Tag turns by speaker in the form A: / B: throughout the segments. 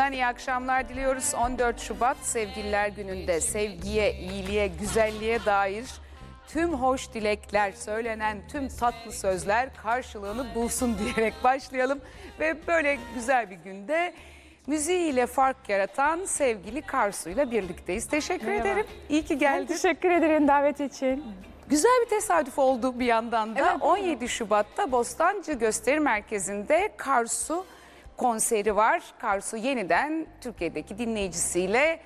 A: Gündüz'den iyi akşamlar diliyoruz. 14 Şubat Sevgililer Günü'nde sevgiye, iyiliğe, güzelliğe dair tüm hoş dilekler, söylenen tüm tatlı sözler karşılığını bulsun diyerek başlayalım. Ve böyle güzel bir günde müziğiyle fark yaratan sevgili Karsu ile birlikteyiz. Teşekkür
B: Merhaba.
A: ederim. İyi ki
B: Ben
A: geldin.
B: teşekkür ederim davet için.
A: Güzel bir tesadüf oldu bir yandan da.
B: Evet.
A: 17 Şubat'ta Bostancı Gösteri Merkezi'nde Karsu konseri var. Karsu yeniden Türkiye'deki dinleyicisiyle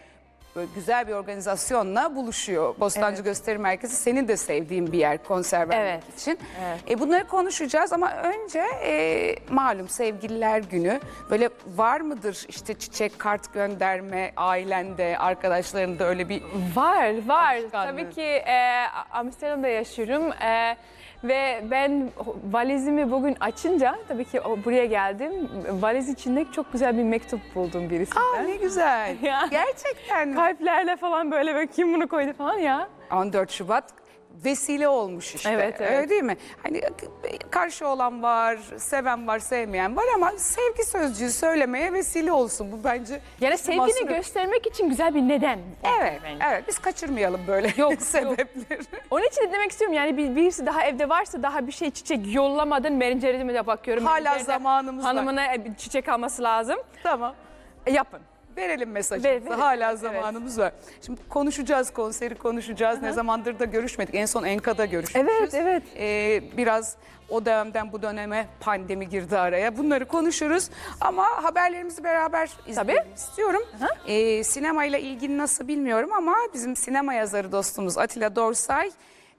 A: böyle güzel bir organizasyonla buluşuyor. Bostancı
B: Evet.
A: Gösteri Merkezi senin de sevdiğin bir yer konser vermek
B: Evet.
A: için.
B: Evet.
A: E, bunları konuşacağız ama önce e, malum sevgililer günü böyle var mıdır işte çiçek kart gönderme ailende arkadaşlarında öyle bir
B: Var, var. Tabii ki e, Amsterdam'da yaşıyorum e, ve ben valizimi bugün açınca tabii ki buraya geldim. Valiz içinde çok güzel bir mektup buldum birisinden.
A: Aa, ne güzel.
B: Ya.
A: Gerçekten mi?
B: Kalplerle falan böyle, böyle kim bunu koydu falan ya.
A: 14 Şubat vesile olmuş işte.
B: Evet, evet.
A: Öyle değil mi? Hani karşı olan var, seven var, sevmeyen var ama sevgi sözcüğü söylemeye vesile olsun. Bu bence
B: Yani sevgini
A: Mahsur-
B: göstermek için güzel bir neden.
A: Evet,
B: bence.
A: evet. Biz kaçırmayalım böyle
B: yok.
A: sebepleri.
B: Onun için de demek istiyorum yani bir, birisi daha evde varsa daha bir şey çiçek yollamadın. Mencerime de bakıyorum.
A: Hala zamanımız var.
B: Hanımına e, çiçek alması lazım.
A: Tamam.
B: E, yapın.
A: Verelim mesajımızı.
B: Ver, verelim.
A: Hala
B: Evet.
A: zamanımız var. Şimdi konuşacağız, konseri konuşacağız. Ne zamandır da görüşmedik. En son Enka'da görüşmüşüz.
B: Evet, evet.
A: Ee, biraz o dönemden bu döneme pandemi girdi araya. Bunları konuşuruz. Ama haberlerimizi beraber izleyelim
B: Tabii.
A: istiyorum. Ee, sinemayla ilgili nasıl bilmiyorum ama bizim sinema yazarı dostumuz Atilla Dorsay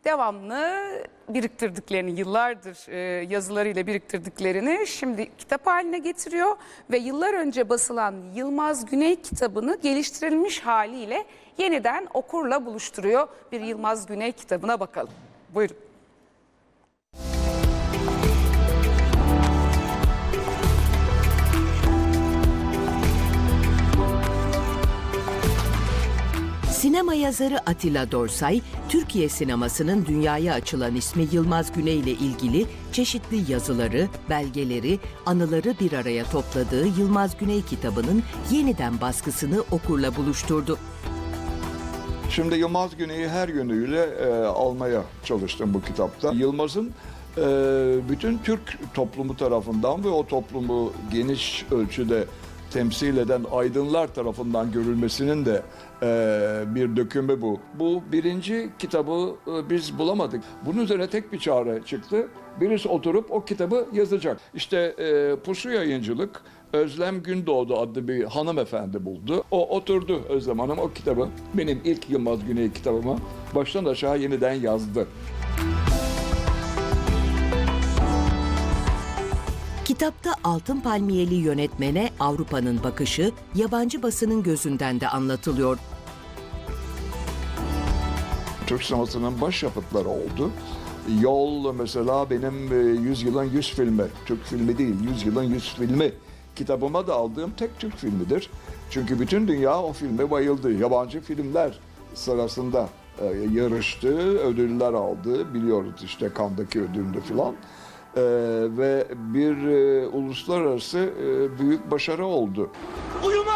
A: devamlı biriktirdiklerini, yıllardır e, yazılarıyla biriktirdiklerini şimdi kitap haline getiriyor ve yıllar önce basılan Yılmaz Güney kitabını geliştirilmiş haliyle yeniden okurla buluşturuyor. Bir Yılmaz Güney kitabına bakalım. Buyurun.
C: Sinema yazarı Atilla Dorsay, Türkiye sinemasının dünyaya açılan ismi Yılmaz Güney ile ilgili çeşitli yazıları, belgeleri, anıları bir araya topladığı Yılmaz Güney kitabının yeniden baskısını okurla buluşturdu.
D: Şimdi Yılmaz Güney'i her yönüyle e, almaya çalıştım bu kitapta. Yılmaz'ın e, bütün Türk toplumu tarafından ve o toplumu geniş ölçüde temsil eden aydınlar tarafından görülmesinin de e, bir dökümü bu. Bu birinci kitabı e, biz bulamadık. Bunun üzerine tek bir çare çıktı. Birisi oturup o kitabı yazacak. İşte e, Pusu Yayıncılık Özlem Gündoğdu adlı bir hanımefendi buldu. O oturdu Özlem Hanım o kitabı, benim ilk Yılmaz Güney kitabımı baştan aşağı yeniden yazdı.
C: Kitapta Altın Palmiyeli yönetmene Avrupa'nın bakışı yabancı basının gözünden de anlatılıyor.
D: Türk sinemasının başyapıtları oldu. Yol mesela benim e, Yüzyılın Yüz filmi, Türk filmi değil, Yüzyılın Yüz filmi kitabıma da aldığım tek Türk filmidir. Çünkü bütün dünya o filme bayıldı. Yabancı filmler sırasında e, yarıştı, ödüller aldı. Biliyoruz işte Cannes'daki ödülünü falan. E, ve bir e, uluslararası e, büyük başarı oldu.
E: Uyuma!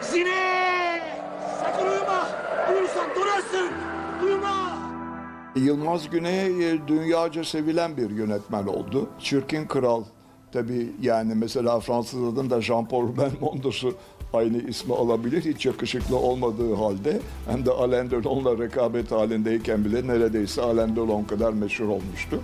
E: Zine! Sakın uyuma! Uyursan donarsın! Uyuma!
D: Yılmaz Güney e, dünyaca sevilen bir yönetmen oldu. Çirkin Kral tabi yani mesela Fransız adında Jean-Paul Belmondo'su aynı ismi alabilir. Hiç yakışıklı olmadığı halde hem de Alain Delon'la rekabet halindeyken bile neredeyse Alain Delon kadar meşhur olmuştu.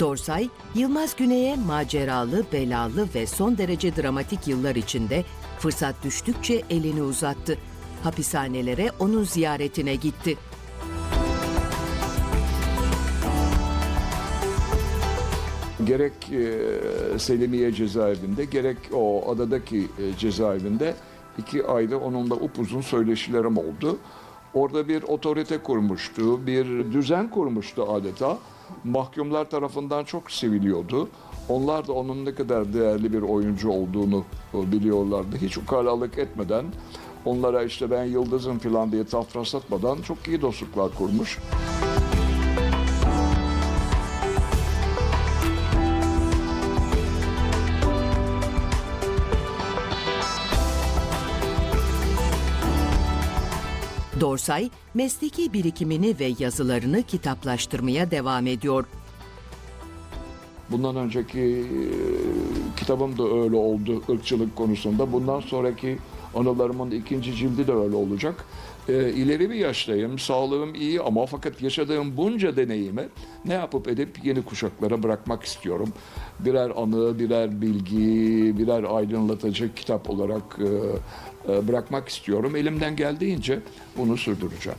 C: Dorsay, Yılmaz Güney'e maceralı, belalı ve son derece dramatik yıllar içinde fırsat düştükçe elini uzattı. Hapishanelere onun ziyaretine gitti.
D: Gerek e, Selimiye cezaevinde gerek o adadaki e, cezaevinde iki ayda onunla upuzun söyleşilerim oldu. Orada bir otorite kurmuştu, bir düzen kurmuştu adeta. Mahkumlar tarafından çok seviliyordu. Onlar da onun ne kadar değerli bir oyuncu olduğunu e, biliyorlardı. Hiç ukalalık etmeden Onlara işte ben yıldızım falan diye tafraslatmadan çok iyi dostluklar kurmuş.
C: Dorsay, mesleki birikimini ve yazılarını kitaplaştırmaya devam ediyor.
D: Bundan önceki e, kitabım da öyle oldu ırkçılık konusunda. Bundan sonraki anılarımın ikinci cildi de öyle olacak. E, ileri bir yaştayım, sağlığım iyi ama fakat yaşadığım bunca deneyimi ne yapıp edip yeni kuşaklara bırakmak istiyorum. Birer anı, birer bilgi, birer aydınlatıcı kitap olarak e, e, bırakmak istiyorum. Elimden geldiğince bunu sürdüreceğim.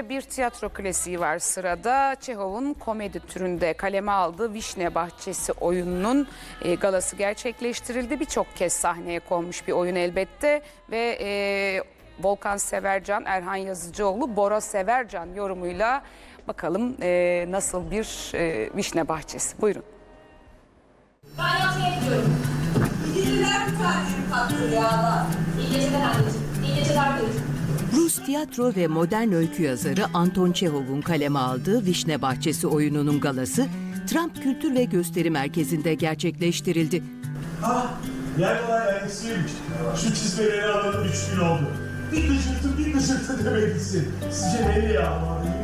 A: Ve bir tiyatro klasiği var sırada. Çehov'un komedi türünde kaleme aldığı Vişne Bahçesi oyununun e, galası gerçekleştirildi. Birçok kez sahneye konmuş bir oyun elbette ve e, Volkan Severcan, Erhan Yazıcıoğlu, Bora Severcan yorumuyla bakalım e, nasıl bir e, Vişne Bahçesi. Buyurun.
F: Ben yatmaya gidiyorum. Geceler bir tane tatlı rüyalar. İyi geceler anneciğim. İyi geceler karıcığım.
C: Rus tiyatro ve modern öykü yazarı Anton Çehov'un kaleme aldığı Vişne Bahçesi oyununun galası Trump Kültür ve Gösteri Merkezi'nde gerçekleştirildi.
G: Ah, yer olay aynısıyım. Şu çizmeleri alalı üç gün oldu. Bir gıcırtı bir gıcırtı demelisin. Sizce? Nereye almalıyım?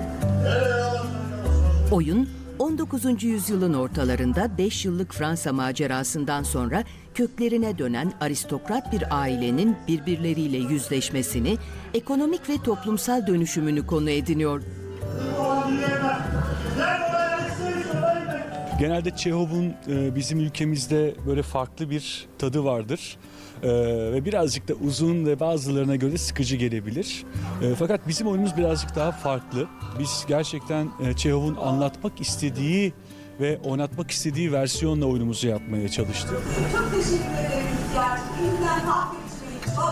C: Oyun 19. yüzyılın ortalarında 5 yıllık Fransa macerasından sonra köklerine dönen aristokrat bir ailenin birbirleriyle yüzleşmesini, ekonomik ve toplumsal dönüşümünü konu ediniyor.
H: Genelde Çehov'un e, bizim ülkemizde böyle farklı bir tadı vardır. E, ve birazcık da uzun ve bazılarına göre sıkıcı gelebilir. E, fakat bizim oyunumuz birazcık daha farklı. Biz gerçekten e, Çehov'un anlatmak istediği ve oynatmak istediği versiyonla oyunumuzu yapmaya çalıştık.
F: Çok teşekkür ederim.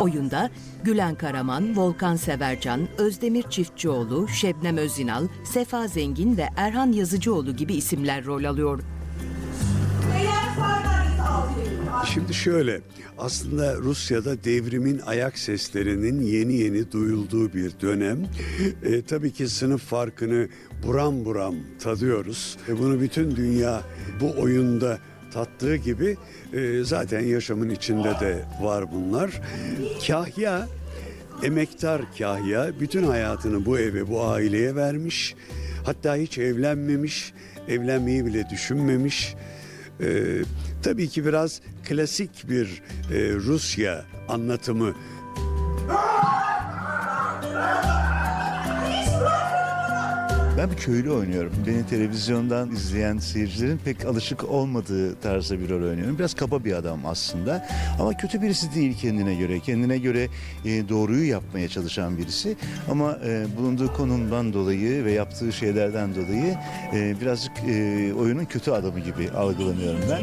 C: Oyunda Gülen Karaman, Volkan Severcan, Özdemir Çiftçioğlu, Şebnem Özinal, Sefa Zengin ve Erhan Yazıcıoğlu gibi isimler rol alıyor.
I: Şimdi şöyle, aslında Rusya'da devrimin ayak seslerinin yeni yeni duyulduğu bir dönem. E, tabii ki sınıf farkını buram buram tadıyoruz. E, bunu bütün dünya bu oyunda tattığı gibi e, zaten yaşamın içinde de var bunlar. Kahya, emektar kahya bütün hayatını bu eve, bu aileye vermiş. Hatta hiç evlenmemiş, evlenmeyi bile düşünmemiş. Ee, tabii ki biraz klasik bir e, Rusya anlatımı.
J: Ben bir köylü oynuyorum. Beni televizyondan izleyen seyircilerin pek alışık olmadığı tarzda bir rol oynuyorum. Biraz kaba bir adam aslında. Ama kötü birisi değil kendine göre. Kendine göre e, doğruyu yapmaya çalışan birisi. Ama e, bulunduğu konumdan dolayı ve yaptığı şeylerden dolayı e, birazcık e, oyunun kötü adamı gibi algılanıyorum ben.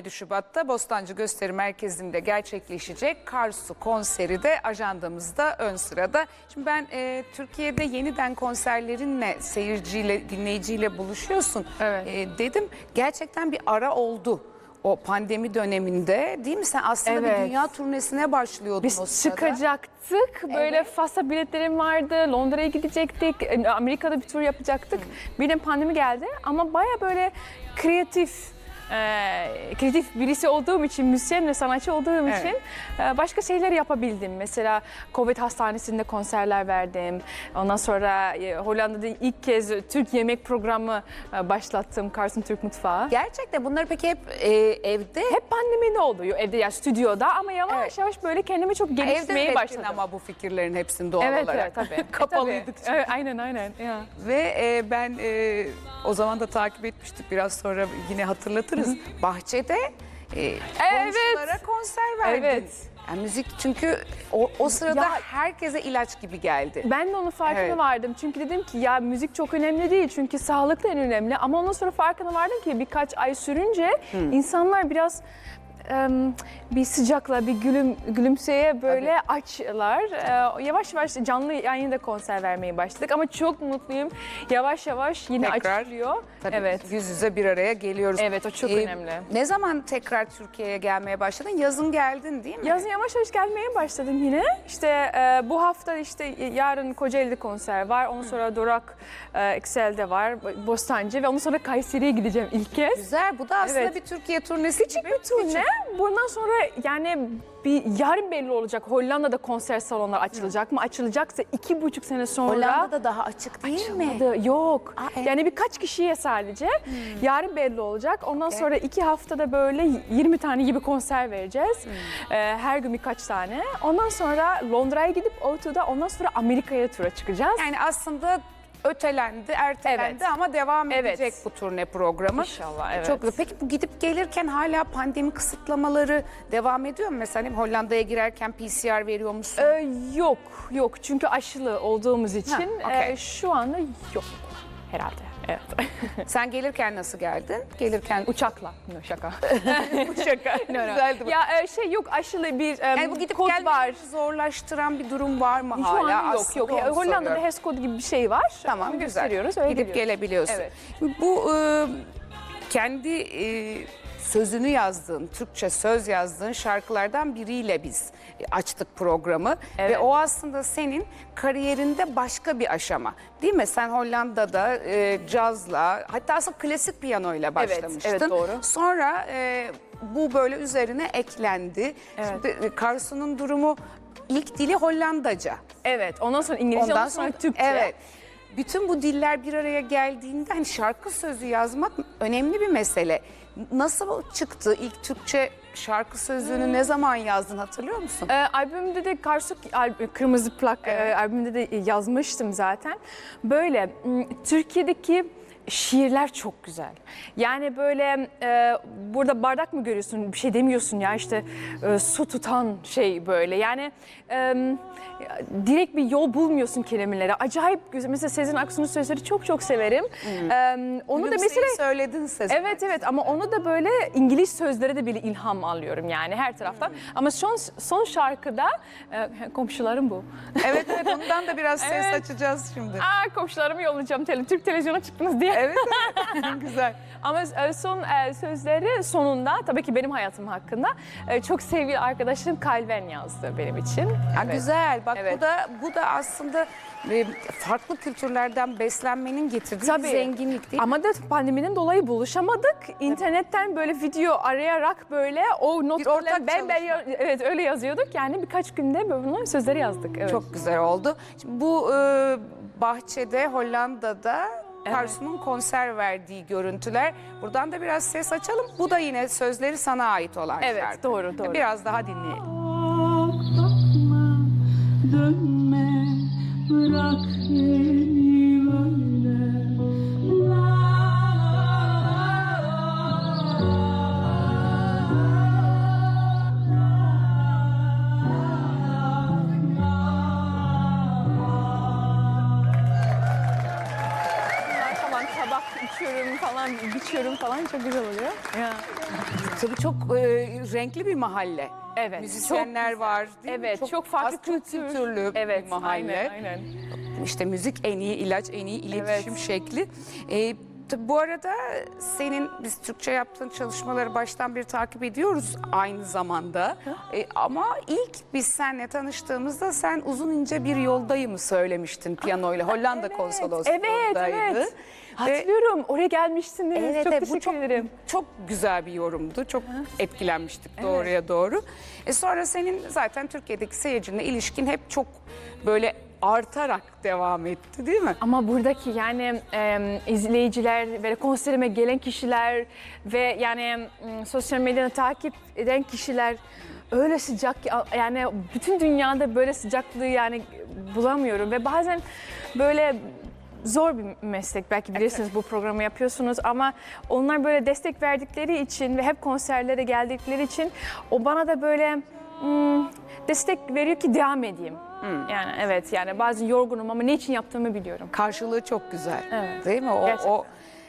A: 17 Şubat'ta Bostancı Gösteri Merkezi'nde gerçekleşecek Karsu konseri de ajandamızda ön sırada. Şimdi ben e, Türkiye'de yeniden konserlerinle seyirciyle, dinleyiciyle buluşuyorsun.
B: Evet.
A: E, dedim gerçekten bir ara oldu. O pandemi döneminde değil mi? Sen aslında bir
B: Evet.
A: dünya turnesine başlıyordun o
B: Biz
A: sırada.
B: çıkacaktık. Böyle
A: Evet.
B: Fas'a biletlerim vardı. Londra'ya gidecektik. e, Amerika'da bir tur yapacaktık. Birden pandemi geldi ama baya böyle kreatif e, kreatif birisi olduğum için, müzisyen ve sanatçı olduğum
A: Evet.
B: için e, başka şeyler yapabildim. Mesela Covid hastanesinde konserler verdim. Ondan sonra e, Hollanda'da ilk kez Türk yemek programı e, başlattım. Carson Türk Mutfağı.
A: Gerçekten bunları peki hep e, evde
B: Hep pandemide oluyor evde ya stüdyoda ama yavaş
A: Evet.
B: yavaş böyle kendimi çok
A: evde
B: geliştirmeye
A: ürettin
B: başladım.
A: ama bu fikirlerin hepsini doğal
B: Evet,
A: olarak.
B: evet tabii.
A: Kapalıydık
B: E, tabii. Evet, aynen aynen. Ya.
A: Ve e, ben e, o zaman da takip etmiştik biraz sonra yine hatırlatırız. Bahçede e, komşulara konser verdin.
B: Evet.
A: Yani müzik çünkü o, o sırada
B: Ya-
A: herkese ilaç gibi geldi.
B: Ben de onun farkına
A: Evet.
B: vardım. Çünkü dedim ki ya müzik çok önemli değil. Çünkü sağlık da en önemli. Ama ondan sonra farkına vardım ki birkaç ay sürünce insanlar biraz bir sıcakla, bir gülüm, gülümseye böyle açlar. Ee, yavaş yavaş canlı yayında konser vermeye başladık ama çok mutluyum. Yavaş yavaş yine
A: Tekrar.
B: açılıyor.
A: Tabii
B: evet.
A: yüz yüze bir araya geliyoruz.
B: Evet, o çok
A: Ee,
B: önemli.
A: Ne zaman tekrar Türkiye'ye gelmeye başladın? Yazın geldin değil mi?
B: Yazın yavaş yavaş gelmeye başladım yine. İşte e, bu hafta işte yarın Kocaeli'de konser var. Ondan sonra Dorak e, Excel'de var. Bostancı ve ondan sonra Kayseri'ye gideceğim ilk kez.
A: Güzel. Bu da aslında
B: Evet.
A: bir Türkiye turnesi
B: Küçük bir turne. Bundan sonra yani bir yarın belli olacak. Hollanda'da konser salonları açılacak mı? Açılacaksa iki buçuk sene sonra.
A: Hollanda'da daha açık değil mi?
B: Açılmadı. Yok.
A: Aa, evet.
B: Yani birkaç kişiye sadece. Yarın belli olacak. Ondan sonra iki haftada böyle 20 tane gibi konser vereceğiz. Ee, her gün birkaç tane. Ondan sonra Londra'ya gidip O2'da ondan sonra Amerika'ya tura çıkacağız.
A: Yani aslında ötelendi, ertelendi
B: Evet.
A: ama devam
B: Evet.
A: edecek bu turne programı.
B: İnşallah, evet.
A: Çok güzel. Peki bu gidip gelirken hala pandemi kısıtlamaları devam ediyor mu? Mesela hani Hollanda'ya girerken PCR veriyor musun?
B: Ee, yok, yok. Çünkü aşılı olduğumuz için
A: okey.
B: e, şu anda yok herhalde. Evet.
A: Sen gelirken nasıl geldin? Gelirken
B: Uçakla. No, şaka.
A: bu şaka. Güzeldi bu.
B: ya e, şey yok aşılı bir e,
A: Yani bu gidip
B: kod var.
A: zorlaştıran bir durum var mı
B: Şu
A: hala?
B: an yok yok.
A: onu
B: Hollanda'da
A: soruyorum.
B: HES kodu gibi bir şey var.
A: Tamam
B: Onu
A: güzel.
B: gösteriyoruz. Öyle
A: Gidip
B: geliyoruz.
A: gelebiliyorsun.
B: Evet.
A: Bu e, kendi e, sözünü yazdığın, Türkçe söz yazdığın şarkılardan biriyle biz e, açtık programı.
B: Evet.
A: Ve o aslında senin kariyerinde başka bir aşama. Değil mi? Sen Hollanda'da e, cazla hatta aslında klasik piyanoyla
B: Evet,
A: başlamıştın.
B: evet, doğru.
A: Sonra e, bu böyle üzerine eklendi.
B: Evet.
A: Şimdi e, Karsu'nun durumu ilk dili Hollandaca.
B: Evet. Ondan sonra İngilizce, ondan, sonra, Türkçe.
A: Evet. Bütün bu diller bir araya geldiğinde hani şarkı sözü yazmak önemli bir mesele. Nasıl çıktı ilk Türkçe şarkı sözlüğünü ne zaman yazdın hatırlıyor musun?
B: Ee, albümde de Karsuk al- Kırmızı Plak e, albümde de yazmıştım zaten. Böyle Türkiye'deki şiirler çok güzel. Yani böyle e, burada bardak mı görüyorsun bir şey demiyorsun ya işte e, su tutan şey böyle. Yani e, direkt bir yol bulmuyorsun kelimelere. Acayip güzel. Mesela Sezen Aksu'nun sözleri çok çok severim. E, onu da
A: Gülümseyi
B: mesela
A: söyledin ses.
B: Evet evet ama onu da böyle İngiliz sözlere de bile ilham alıyorum yani her taraftan. Ama son son şarkıda e, komşularım bu.
A: evet evet ondan da biraz ses
B: Evet.
A: açacağız şimdi.
B: Aa komşularımı yollayacağım Türk televizyona çıktınız diye.
A: Evet evet güzel.
B: Ama e, son e, sözleri sonunda tabii ki benim hayatım hakkında e, çok sevgili arkadaşım Kalben yazdı benim için.
A: Ha,
B: Evet.
A: Güzel bak
B: Evet.
A: bu da bu da aslında farklı kültürlerden beslenmenin getirdiği
B: Tabii.
A: zenginlik değil?
B: Ama da pandeminin dolayı buluşamadık. İnternetten böyle video arayarak böyle o notlarla ben ben evet öyle yazıyorduk. Yani birkaç günde böyle bunlar sözleri yazdık. Evet.
A: Çok güzel oldu. Şimdi bu e, bahçede Hollanda'da Karsu'nun konser verdiği görüntüler. Buradan da biraz ses açalım. Bu da yine sözleri sana ait olan
B: Evet,
A: şarkı.
B: doğru, doğru.
A: Biraz daha dinleyelim.
K: dönme bırak
A: renkli bir mahalle.
B: Evet.
A: Müzisyenler
B: çok
A: var değil mi?
B: Evet, çok, farklı
A: çok
B: kültür.
A: kültürlü
B: evet,
A: bir mahalle.
B: Aynen, aynen.
A: İşte müzik en iyi ilaç, en iyi iletişim
B: Evet.
A: şekli. Ee, tabii bu arada senin biz Türkçe yaptığın çalışmaları baştan bir takip ediyoruz aynı zamanda. Ee, ama ilk biz seninle tanıştığımızda sen uzun ince bir yoldayım söylemiştin piyanoyla. Hollanda konsolosluğundaydı.
B: Evet, evet. Hatırlıyorum. Oraya gelmiştiniz.
A: Evet,
B: çok
A: evet, bu
B: teşekkür
A: çok,
B: ederim.
A: çok güzel bir yorumdu. Çok etkilenmiştik doğruya doğru. E sonra senin zaten Türkiye'deki seyircinle ilişkin hep çok böyle artarak devam etti değil mi?
B: Ama buradaki yani e, izleyiciler ve konserime gelen kişiler ve yani m, sosyal medyada takip eden kişiler öyle sıcak yani bütün dünyada böyle sıcaklığı yani bulamıyorum ve bazen böyle zor bir meslek belki bilirsiniz bu programı yapıyorsunuz ama onlar böyle destek verdikleri için ve hep konserlere geldikleri için o bana da böyle hmm, destek veriyor ki devam edeyim. Yani evet yani bazen yorgunum ama ne için yaptığımı biliyorum.
A: Karşılığı çok güzel.
B: Evet.
A: Değil mi? O,
B: Gerçekten.
A: o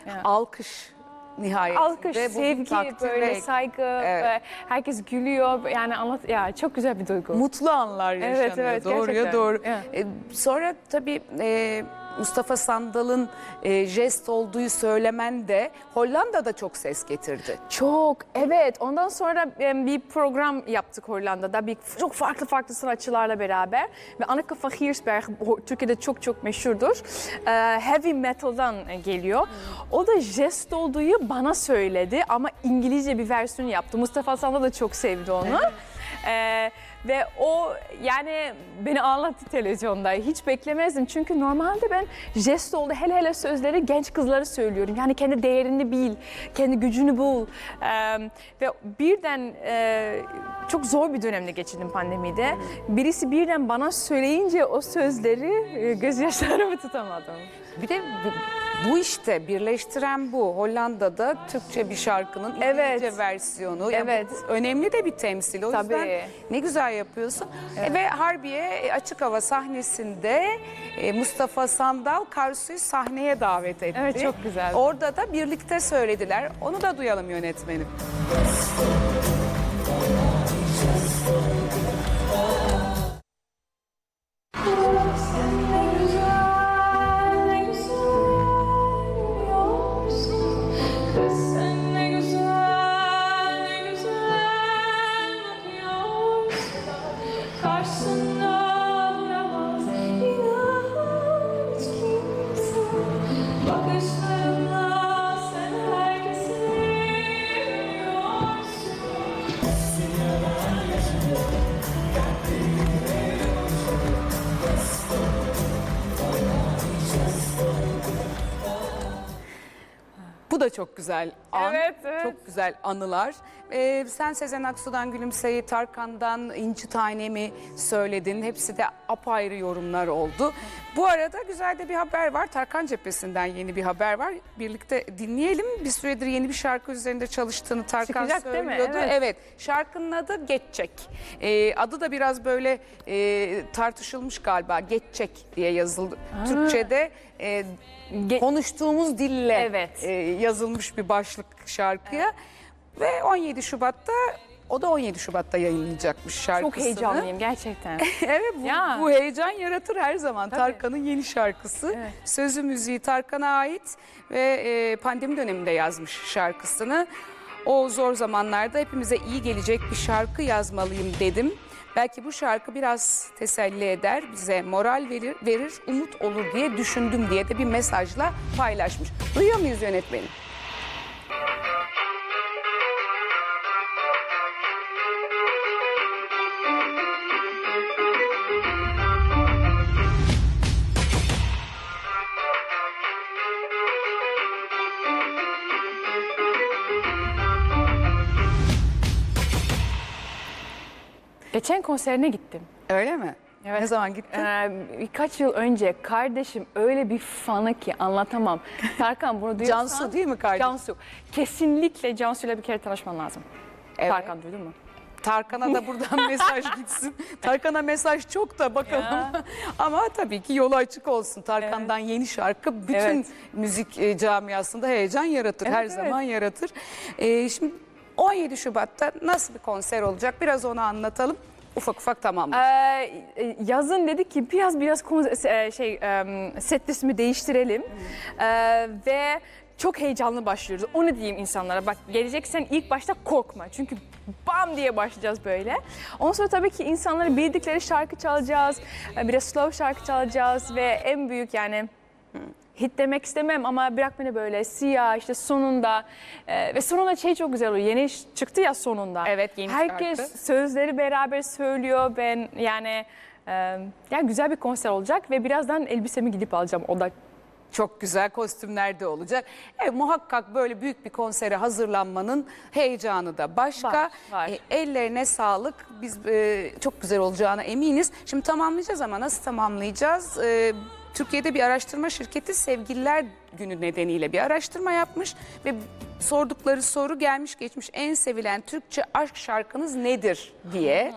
B: Evet.
A: alkış nihayetinde.
B: Alkış,
A: bu bir
B: sevgi,
A: takdir
B: böyle
A: ve
B: saygı,
A: Evet.
B: ve herkes gülüyor. Yani anlat ya çok güzel bir duygu.
A: mutlu anlar yaşanıyor.
B: evet,
A: Doğruya
B: gerçekten.
A: doğru.
B: Evet.
A: E, sonra tabii e, Mustafa Sandal'ın e, jest olduğu söylemen de Hollanda'da çok ses getirdi.
B: Çok evet. Ondan sonra e, bir program yaptık Hollanda'da. Bir, çok farklı farklı sanatçılarla beraber. Ve Anneke van Giersberg Türkiye'de çok çok meşhurdur. E, heavy metal'dan geliyor. O da jest olduğu bana söyledi ama İngilizce bir versiyon yaptı. Mustafa Sandal da çok sevdi onu. E, ve o yani beni anlattı televizyonda. Hiç beklemezdim. Çünkü normalde ben jest oldu. Hele hele sözleri genç kızlara söylüyorum. Yani kendi değerini bil, kendi gücünü bul. Ee, ve birden e, çok zor bir dönemde geçirdim pandemide. Birisi birden bana söyleyince o sözleri gözyaşlarımı tutamadım.
A: Bir de bu- işte birleştiren bu. Hollanda'da Türkçe bir şarkının
B: Evet.
A: İngilizce versiyonu. Yani
B: Evet.
A: bu önemli de bir temsil. O
B: Tabii.
A: yüzden ne güzel yapıyorsun. E, Ve Harbiye e, açık hava sahnesinde e, Mustafa Sandal Karsu'yu sahneye davet etti.
B: Evet, çok güzel.
A: Orada da birlikte söylediler. Onu da duyalım yönetmenim. Da çok güzel an.
B: Evet, evet.
A: Çok güzel anılar. Ee, sen Sezen Aksu'dan Gülümse'yi, Tarkan'dan İnci Tanemi söyledin. Hepsi de apayrı yorumlar oldu. Bu arada güzel de bir haber var. Tarkan cephesinden yeni bir haber var. Birlikte dinleyelim. Bir süredir yeni bir şarkı üzerinde çalıştığını Tarkan
B: Çıkacak değil mi?
A: söylüyordu.
B: Evet.
A: Şarkının adı Geçecek. Ee, adı da biraz böyle e, tartışılmış galiba. Geçecek diye yazıldı. Türkçe'de e, konuştuğumuz dille
B: Evet.
A: e, yazılmış bir başlık şarkıya. Ve 17 Şubat'ta o da 17 Şubat'ta yayınlayacakmış şarkısını.
B: Çok heyecanlıyım gerçekten.
A: evet bu,
B: Ya.
A: bu heyecan yaratır her zaman. Tarkan'ın yeni şarkısı.
B: Evet.
A: Sözü müziği Tarkan'a ait ve e, pandemi döneminde yazmış şarkısını. O zor zamanlarda hepimize iyi gelecek bir şarkı yazmalıyım dedim. Belki bu şarkı biraz teselli eder, bize moral verir, verir, umut olur diye düşündüm diye de bir mesajla paylaşmış. Duyuyor muyuz yönetmenim?
B: Geçen konserine gittim.
A: Öyle mi?
B: Evet.
A: Ne zaman gittin?
B: Ee, birkaç yıl önce kardeşim öyle bir fanı ki anlatamam. Tarkan bunu duyuyorsan.
A: Cansu değil mi kardeşim?
B: Cansu. Kesinlikle Cansu'yla bir kere tanışman lazım.
A: Evet.
B: Tarkan duydun mu?
A: Tarkan'a da buradan mesaj gitsin. Tarkan'a mesaj çok da bakalım.
B: Ya.
A: Ama tabii ki yolu açık olsun. Tarkan'dan yeni şarkı bütün
B: Evet.
A: müzik e, camiasında heyecan yaratır.
B: Evet,
A: Her
B: evet.
A: zaman yaratır. E, şimdi 17 Şubat'ta nasıl bir konser olacak? Biraz onu anlatalım. Ufak ufak tamam.
B: Ee, yazın dedik ki biraz biraz e, şey e, set listemi değiştirelim Ee, ve çok heyecanlı başlıyoruz. Onu diyeyim insanlara. Bak geleceksen ilk başta korkma. Çünkü bam diye başlayacağız böyle. Ondan sonra tabii ki insanları bildikleri şarkı çalacağız. Ee, Biraz slow şarkı çalacağız ve en büyük yani hit demek istemem ama bırak beni böyle siyah işte sonunda Ee, ve sonunda şey çok güzel oluyor. Yeni iş çıktı ya sonunda.
A: Evet, yeni
B: Herkes
A: şarkı.
B: sözleri beraber söylüyor. Ben yani e, yani güzel bir konser olacak ve birazdan elbisemi gidip alacağım. O da
A: Çok güzel kostümler de olacak. Evet, muhakkak böyle büyük bir konsere hazırlanmanın heyecanı da başka.
B: Var, var.
A: E, ellerine sağlık. Biz e, çok güzel olacağına eminiz. Şimdi tamamlayacağız ama nasıl tamamlayacağız? E, Türkiye'de bir araştırma şirketi Sevgililer Günü nedeniyle bir araştırma yapmış ve sordukları soru gelmiş geçmiş en sevilen Türkçe aşk şarkınız nedir diye.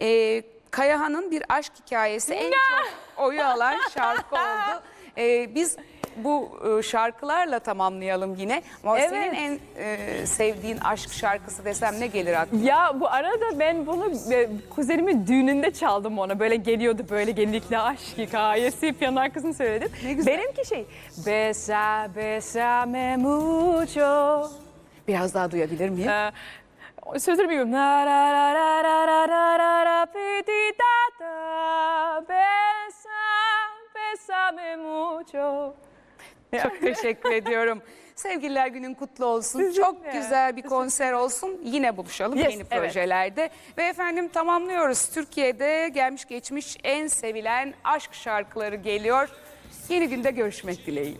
A: E, Kayahan'ın bir aşk hikayesi en çok oyu alan şarkı oldu. E, biz bu e, şarkılarla tamamlayalım yine. Ama
B: Evet.
A: senin en e, sevdiğin aşk şarkısı desem ne gelir aklına?
B: Ya bu arada ben bunu e, kuzenimin düğününde çaldım ona. Böyle geliyordu böyle genellikle aşk hikayesi piyango arkasını söyledim.
A: Ne güzel.
B: Benimki şey Besa besame mucho.
A: Biraz daha duyabilir miyim?
B: Ee, sözleri bilmiyorum. Na ra ra ra ra ra ra ra ra piti da da besa besame mucho.
A: Çok teşekkür ediyorum. Sevgililer günün kutlu olsun.
B: Sizin
A: Çok
B: de.
A: güzel bir konser olsun. Yine buluşalım
B: Yes,
A: yeni
B: evet.
A: projelerde. Ve efendim tamamlıyoruz. Türkiye'de gelmiş geçmiş en sevilen aşk şarkıları geliyor. Yeni günde görüşmek dileğiyle.